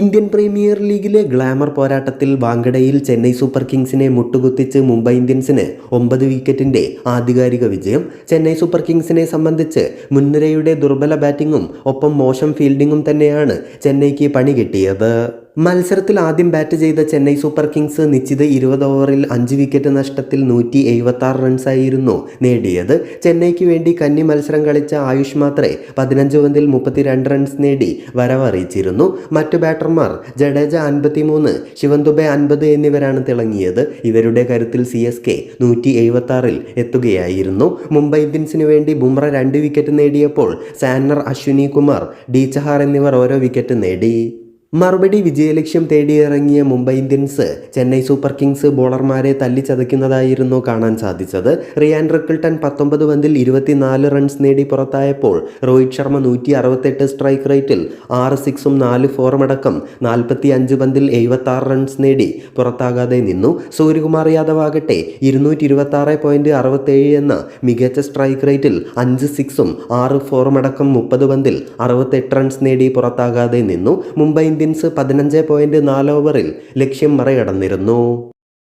Indian premier ലീഗിലെ glamour പോരാട്ടത്തിൽ വാങ്കഡയിൽ Chennai super കിങ്സിനെ മുട്ടുകുത്തിച്ച് മുംബൈ ഇന്ത്യൻസിന് ഒമ്പത് വിക്കറ്റിന്റെ ആധികാരിക വിജയം. ചെന്നൈ സൂപ്പർ കിങ്സിനെ സംബന്ധിച്ച് മുൻനിരയുടെ ദുർബല ബാറ്റിംഗും ഒപ്പം മോശം ഫീൽഡിങ്ങും തന്നെയാണ് ചെന്നൈക്ക് പണി കിട്ടിയത്. മത്സരത്തിൽ ആദ്യം ബാറ്റ് ചെയ്ത ചെന്നൈ സൂപ്പർ കിങ്സ് നിശ്ചിത ഇരുപത് ഓവറിൽ അഞ്ച് വിക്കറ്റ് നഷ്ടത്തിൽ നൂറ്റി എഴുപത്തി ആറ് റൺസായിരുന്നു നേടിയത്. ചെന്നൈക്ക് വേണ്ടി കന്നി മത്സരം കളിച്ച ആയുഷ് മാത്രേ പതിനഞ്ച് പന്തിൽ മുപ്പത്തിരണ്ട് റൺസ് നേടി വരവറിയിച്ചിരുന്നു. മറ്റു ബാറ്റർമാർ ജഡേജ അൻപത്തിമൂന്ന് ശിവൻ ദുബെ അൻപത് എന്നിവരാണ് തിളങ്ങിയത്. ഇവരുടെ കരുത്തിൽ സി എസ് കെ നൂറ്റി എഴുപത്തി ആറിൽ എത്തുകയായിരുന്നു. മുംബൈ ഇന്ത്യൻസിന് വേണ്ടി ബുംറ രണ്ട് വിക്കറ്റ് നേടിയപ്പോൾ സാനർ അശ്വിനി കുമാർ ഡി ചഹാർ എന്നിവർ ഓരോ വിക്കറ്റ് നേടി. മറുപടി വിജയലക്ഷ്യം തേടിയിറങ്ങിയ Mumbai Indians Chennai super kings ബോളർമാരെ തല്ലിച്ചതയ്ക്കുന്നതായിരുന്നു കാണാൻ സാധിച്ചത്. റിയാൻ റിക്കിൾട്ടൺ പത്തൊമ്പത് പന്തിൽ ഇരുപത്തിനാല് റൺസ് നേടി പുറത്തായപ്പോൾ രോഹിത് ശർമ്മ നൂറ്റി അറുപത്തെട്ട് സ്ട്രൈക്ക് റേറ്റിൽ ആറ് സിക്സും നാല് ഫോറും അടക്കം നാൽപ്പത്തി അഞ്ച് പന്തിൽ എഴുപത്തി റൺസ് നേടി പുറത്താകാതെ നിന്നു. സൂര്യകുമാർ യാദവ് ആകട്ടെ ഇരുന്നൂറ്റി ഇരുപത്തി ആറ് അറുപത്തേഴ് എന്ന മികച്ച സ്ട്രൈക്ക് റേറ്റിൽ അഞ്ച് സിക്സും ആറ് ഫോറും അടക്കം മുപ്പത് പന്തിൽ അറുപത്തെട്ട് റൺസ് നേടി പുറത്താകാതെ നിന്നു. മുംബൈ ഇന്ത്യൻസ് പതിനഞ്ച് പോയിന്റ് നാല് ഓവറിൽ ലക്ഷ്യം മറികടന്നിരുന്നു.